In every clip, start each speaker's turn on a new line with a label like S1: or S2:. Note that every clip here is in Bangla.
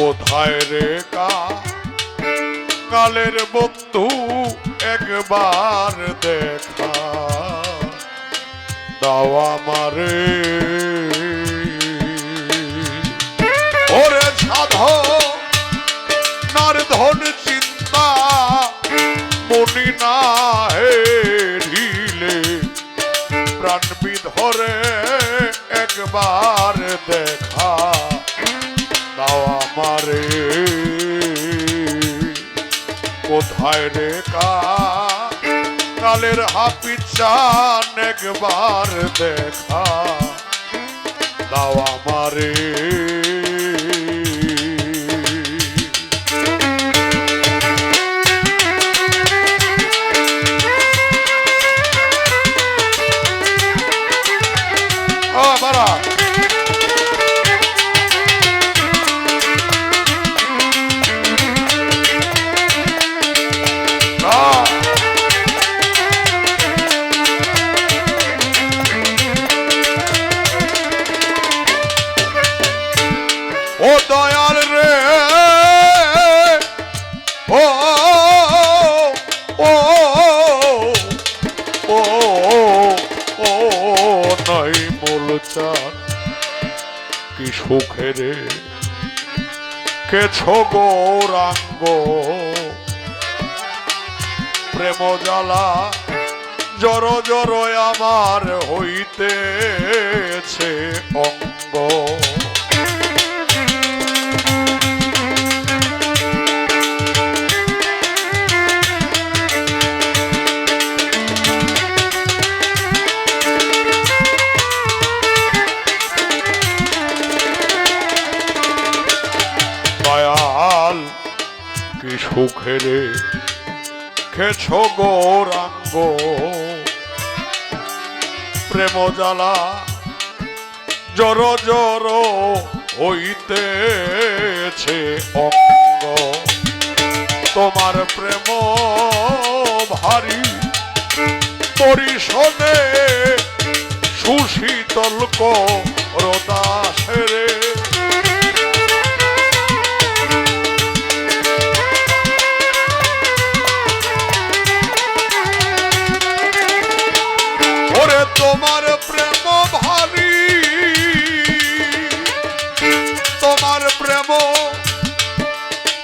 S1: কোথায় রে কালের বন্ধু একবার দেখা। দাও আমারে। ওরে সাধ নার ধন চিন্তা মনি না হেরিলে। প্রাণ বিধরে একবার দেখা। কোথায় রে কা কালের হাপির চান একবার দেখা। দাও আমারে। ও বারা নাই মূল চান কি সুখে রে? কেছ গৌরাঙ্গ প্রেম জ্বালা জর জর আমার হইতেছে অঙ্গ। খেছ গৌরাঙ্গ প্রেম জ্বালা জর জর হইতেছে অঙ্গ। তোমার প্রেম ভারী পরিশোধে সুশীতল রদাসেরে তোমার প্রেম ভারী। তোমার প্রেম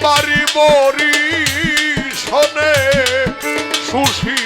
S1: পারি বরি শোনে সুশীতল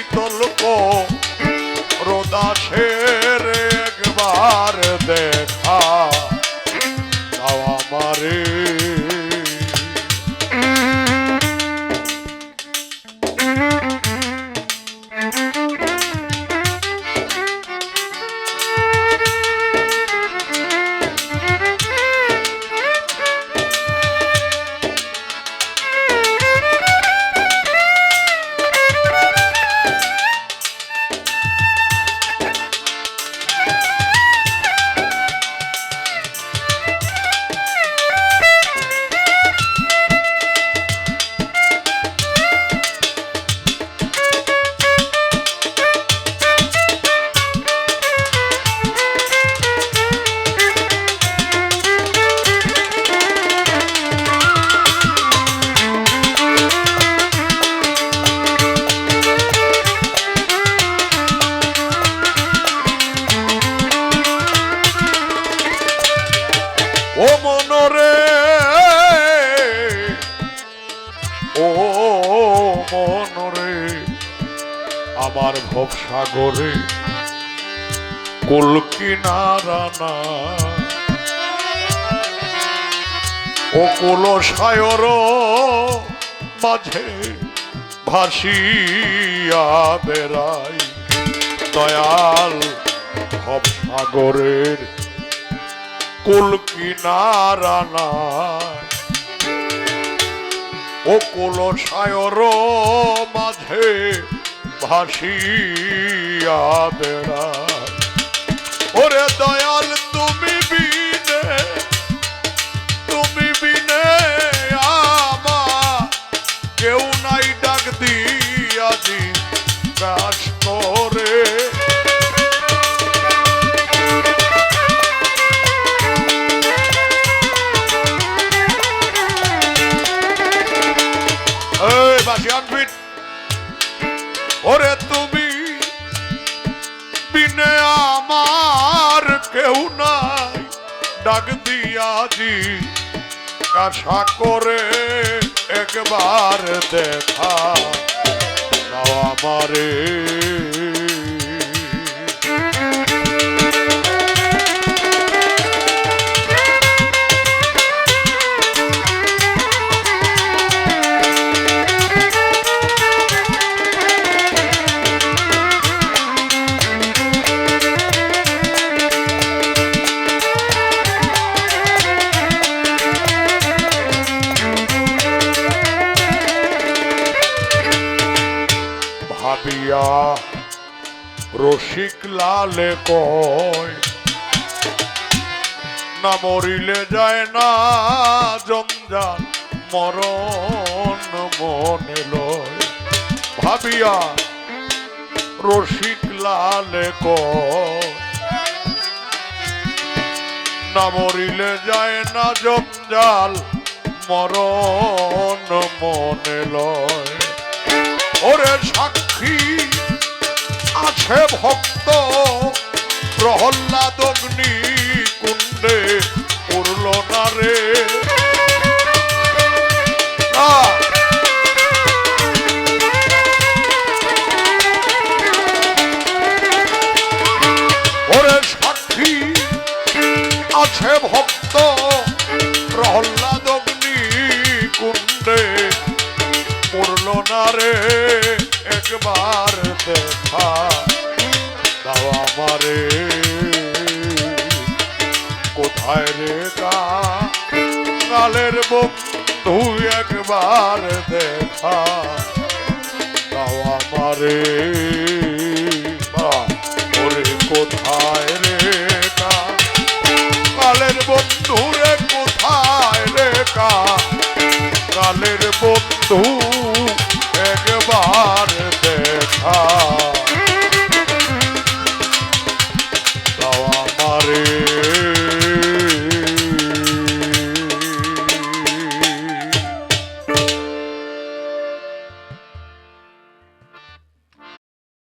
S1: আমার ভবসাগরে কুলকিনারানা ও কুল সায়র মাঝে ভাসিয়া বেড়াই দয়াল ভবসাগরের কুল কিনারা নাই ও কুল সায়র মাঝে ভাসিয়া বেড়া ওরে দয়াল নাই ডাক দিয়াজি আশা করে একবার দেখা। আমারে। ভাবিয়া রসিক লালে কয় না মরিলে যায় না জঞ্জাল, মরণ মনে লয়। ভাবিয়া রসিক লালে না মরিলে যায় না জঞ্জাল, মরণ মনে লয়। ওরে সাক্ষী আছে ভক্ত প্রহ্লাদ অগ্নি কুণ্ডে উড়ল না রে! ওরে সাক্ষী আছে ভক্ত আমারে। কোথায় রে কালের বুক তুই একবার দেখা। দাও আমারে কোথায়?